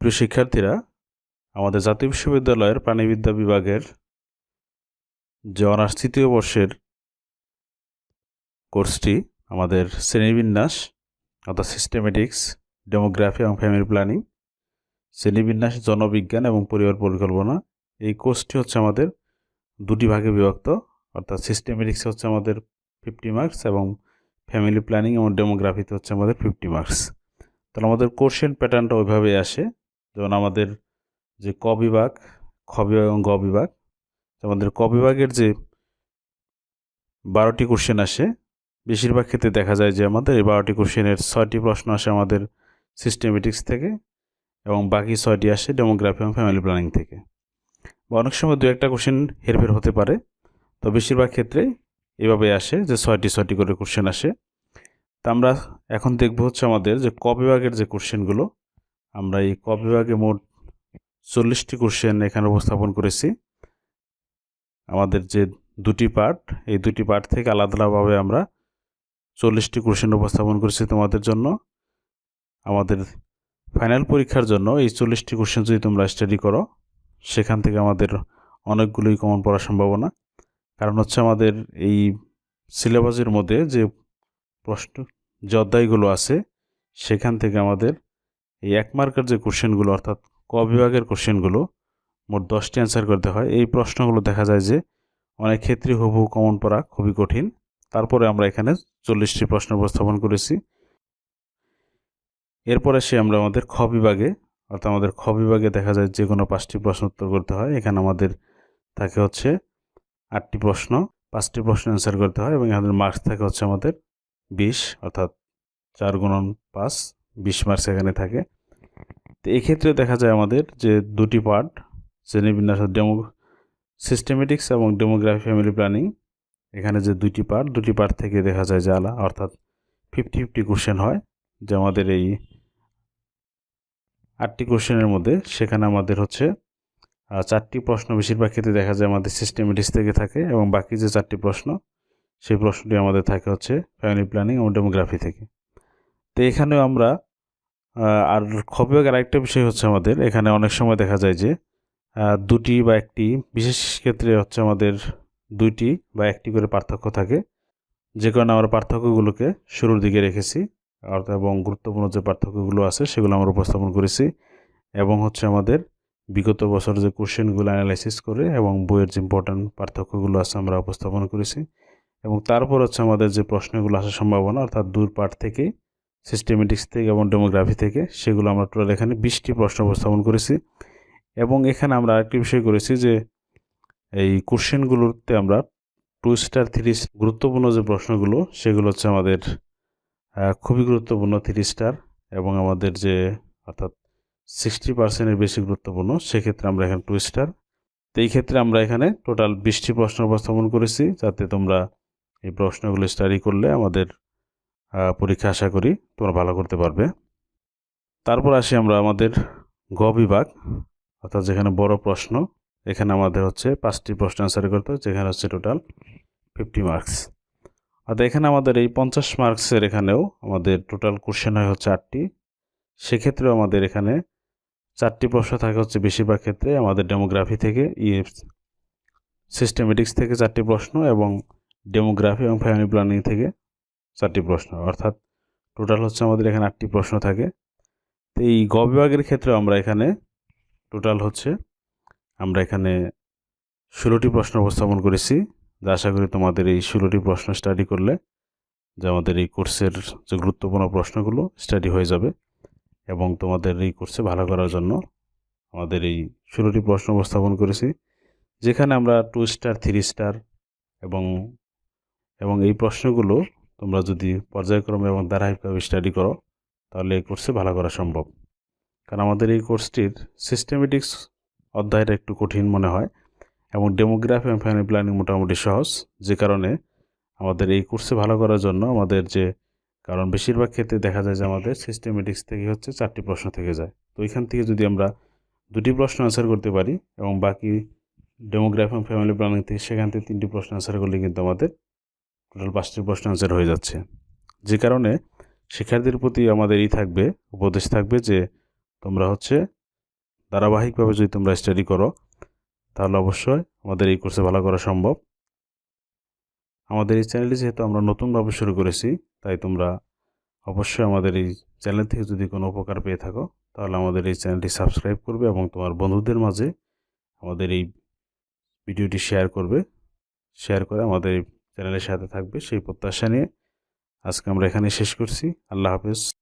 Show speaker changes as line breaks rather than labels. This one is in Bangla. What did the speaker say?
প্রিয় শিক্ষার্থীরা, আমাদের জাতীয় বিশ্ববিদ্যালয়ের প্রাণীবিদ্যা বিভাগের যে অনার্স তৃতীয় বর্ষের কোর্সটি আমাদের শ্রেণীবিন্যাস অর্থাৎ সিস্টেমেটিক্স ডেমোগ্রাফি এবং ফ্যামিলি প্ল্যানিং শ্রেণীবিন্যাস, জনবিজ্ঞান এবং পরিবার পরিকল্পনা। এই কোর্সটি হচ্ছে আমাদের দুটি ভাগে বিভক্ত, অর্থাৎ সিস্টেমেটিক্স হচ্ছে আমাদের ফিফটি মার্কস এবং ফ্যামিলি প্ল্যানিং এবং ডেমোগ্রাফিতে হচ্ছে আমাদের ফিফটি মার্কস তাহলে আমাদের কোশ্চেন প্যাটার্নটা ওইভাবেই আসে। যেমন আমাদের যে ক বিভাগ, খ বিভাগ এবং গ বিভাগ, আমাদের ক বিভাগের যে বারোটি কোশ্চেন আসে, বেশিরভাগ ক্ষেত্রে দেখা যায় যে আমাদের এই বারোটি কোশ্চেনের ছয়টি প্রশ্ন আসে আমাদের সিস্টেমেটিক্স থেকে এবং বাকি ছয়টি আসে ডেমোগ্রাফি এবং ফ্যামিলি প্ল্যানিং থেকে। বা অনেক সময় দু একটা কোশ্চেন হেরফের হতে পারে, তো বেশিরভাগ ক্ষেত্রে এভাবে আসে যে ছয়টি ছয়টি করে কোশ্চেন আসে। তা আমরা এখন দেখব হচ্ছে আমাদের যে ক বিভাগের যে কোশ্চেনগুলো আমরা এই ক বিভাগে মোট চল্লিশটি কোশ্চেন এখানে উপস্থাপন করেছি। আমাদের যে দুটি পার্ট, এই দুটি পার্ট থেকে আলাদা আলাদাভাবে আমরা চল্লিশটি কোশ্চেন উপস্থাপন করেছি তোমাদের জন্য। আমাদের ফাইনাল পরীক্ষার জন্য এই চল্লিশটি কোশ্চেন যদি তোমরা স্টাডি করো, সেখান থেকে আমাদের অনেকগুলোই কমন পড়ার সম্ভাবনা। কারণ হচ্ছে আমাদের এই সিলেবাসের মধ্যে যে প্রশ্ন, যে অধ্যায়গুলো আছে, সেখান থেকে আমাদের এই এক মার্কের যে কোশ্চেনগুলো অর্থাৎ ক বিভাগের কোশ্চেনগুলো মোট দশটি অ্যান্সার করতে হয়। এই প্রশ্নগুলো দেখা যায় যে, অনেক ক্ষেত্রে হুবহু কমন পড়া খুবই কঠিন। তারপরে আমরা এখানে চল্লিশটি প্রশ্ন উপস্থাপন করেছি। এরপরে সে আমরা আমাদের খ বিভাগে, অর্থাৎ আমাদের খ বিভাগে দেখা যায় যে কোনো পাঁচটি প্রশ্ন উত্তর করতে হয়। এখানে আমাদের থাকে হচ্ছে আটটি প্রশ্ন, পাঁচটি প্রশ্ন অ্যান্সার করতে হয় এবং আমাদের মার্কস থাকে হচ্ছে আমাদের বিশ, অর্থাৎ চার গুণন পাঁচ, বিশ মার্কস এখানে থাকে। তো এক্ষেত্রে দেখা যায় আমাদের যে দুটি পার্ট শ্রেণীবিন্যাস ডেমো সিস্টেমেটিক্স এবং ডেমোগ্রাফি ফ্যামিলি প্ল্যানিং এখানে যে দুটি পার্ট দুটি পার্ট থেকে দেখা যায় যে আলা অর্থাৎ ফিফটি ফিফটি কোশ্চেন হয়, যে আমাদের এই আটটি কোশ্চেনের মধ্যে, সেখানে আমাদের হচ্ছে চারটি প্রশ্ন বেশিরভাগ ক্ষেত্রে দেখা যায় আমাদের সিস্টেমেটিক্স থেকে থাকে এবং বাকি যে চারটি প্রশ্ন, সেই প্রশ্নটি আমাদের থাকে হচ্ছে ফ্যামিলি প্ল্যানিং এবং ডেমোগ্রাফি থেকে। তো এখানেও আমরা আর খবিভাগের আরেকটা বিষয় হচ্ছে আমাদের, এখানে অনেক সময় দেখা যায় যে দুটি বা একটি, বিশেষ ক্ষেত্রে হচ্ছে আমাদের দুইটি বা একটি করে পার্থক্য থাকে। যে কারণে আমরা পার্থক্যগুলোকে শুরুর দিকে রেখেছি অর্থাৎ এবং গুরুত্বপূর্ণ যে পার্থক্যগুলো আছে সেগুলো আমরা উপস্থাপন করেছি। এবং হচ্ছে আমাদের বিগত বছর যে কোশ্চেনগুলো অ্যানালাইসিস করে এবং বইয়ের যে ইম্পর্ট্যান্ট পার্থক্যগুলো আছে আমরা উপস্থাপন করেছি। এবং তারপর হচ্ছে আমাদের যে প্রশ্নগুলো আসার সম্ভাবনা, অর্থাৎ দূর পাঠ থেকে সিস্টেমেটিক্স থেকে এবং ডেমোগ্রাফি থেকে, সেগুলো আমরা টোটাল এখানে বিশটি প্রশ্ন উপস্থাপন করেছি। এবং এখানে আমরা আরেকটি বিষয় করেছি যে, এই কোশ্চেনগুলোতে আমরা টু স্টার থ্রি গুরুত্বপূর্ণ যে প্রশ্নগুলো, সেগুলো হচ্ছে আমাদের খুবই গুরুত্বপূর্ণ থ্রি স্টার এবং আমাদের যে, অর্থাৎ সিক্সটি পার্সেন্টের বেশি গুরুত্বপূর্ণ, সেক্ষেত্রে আমরা এখানে টু স্টার তো এই ক্ষেত্রে আমরা এখানে টোটাল বিশটি প্রশ্ন উপস্থাপন করেছি, যাতে তোমরা এই প্রশ্নগুলো স্টাডি করলে আমাদের পরীক্ষা আশা করি তোমরা ভালো করতে পারবে। তারপর আসি আমরা আমাদের গ বিভাগ, অর্থাৎ যেখানে বড় প্রশ্ন, এখানে আমাদের হচ্ছে পাঁচটি প্রশ্ন অ্যান্সার করতে যেখানে হচ্ছে টোটাল ফিফটি মার্কস অর্থাৎ এখানে আমাদের এই পঞ্চাশ মার্কসের এখানেও আমাদের টোটাল কোশ্চেন হয় হচ্ছে আটটি। সেক্ষেত্রেও আমাদের এখানে চারটি প্রশ্ন থাকে হচ্ছে বেশিরভাগ ক্ষেত্রে, আমাদের ডেমোগ্রাফি থেকে ই সিস্টেমেটিক্স থেকে চারটি প্রশ্ন এবং ডেমোগ্রাফি এবং ফ্যামিলি প্ল্যানিং থেকে চারটি প্রশ্ন, অর্থাৎ টোটাল হচ্ছে আমাদের এখানে আটটি প্রশ্ন থাকে। তো এই গ বিভাগের ক্ষেত্রে আমরা এখানে টোটাল হচ্ছে, আমরা এখানে ষোলোটি প্রশ্ন উপস্থাপন করেছি। যা আশা করি তোমাদের এই ষোলোটি প্রশ্ন স্টাডি করলে যে আমাদের এই কোর্সের যে গুরুত্বপূর্ণ প্রশ্নগুলো স্টাডি হয়ে যাবে এবং তোমাদের এই কোর্সে ভালো করার জন্য আমাদের এই ষোলোটি প্রশ্ন উপস্থাপন করেছি। যেখানে আমরা টু স্টার থ্রি স্টার এবং এবং এই প্রশ্নগুলো তোমরা যদি পর্যায়ক্রমে এবং ধারাবাহিকভাবে স্টাডি করো, তাহলে এই কোর্সে ভালো করা সম্ভব। কারণ আমাদের এই কোর্সটির সিস্টেমেটিক্স অধ্যায়টা একটু কঠিন মনে হয় এবং ডেমোগ্রাফি এবং ফ্যামিলি প্ল্যানিং মোটামুটি সহজ। যে কারণে আমাদের এই কোর্সে ভালো করার জন্য আমাদের যে, কারণ বেশিরভাগ ক্ষেত্রে দেখা যায় যে আমাদের সিস্টেমেটিক্স থেকে হচ্ছে চারটি প্রশ্ন থেকে যায়। তো এখান থেকে যদি আমরা দুটি প্রশ্ন অ্যান্সার করতে পারি এবং বাকি ডেমোগ্রাফি এবং ফ্যামিলি প্ল্যানিং থেকে সেখান থেকে তিনটি প্রশ্ন অ্যান্সার করলে কিন্তু আমাদের টোটাল পাঁচটি প্রশ্ন অ্যান্সার হয়ে যাচ্ছে। যে কারণে শিক্ষার্থীর প্রতি আমাদের ই থাকবে, উপদেশ থাকবে যে তোমরা হচ্ছে ধারাবাহিকভাবে যদি তোমরা স্টাডি করো, তাহলে অবশ্যই আমাদের এই কোর্সে ভালো করা সম্ভব। আমাদের এই চ্যানেলটি যেহেতু আমরা নতুনভাবে শুরু করেছি, তাই তোমরা অবশ্যই আমাদের এই চ্যানেল থেকে যদি কোনো উপকার পেয়ে থাকো, তাহলে আমাদের এই চ্যানেলটি সাবস্ক্রাইব করবে এবং তোমার বন্ধুদের মাঝে আমাদের এই ভিডিওটি শেয়ার করবে। শেয়ার করে আমাদের এই চ্যানেলের সাথে থাকবে সেই প্রত্যাশা নিয়ে আজকে আমরা এখানে শেষ করছি। আল্লাহ হাফেজ।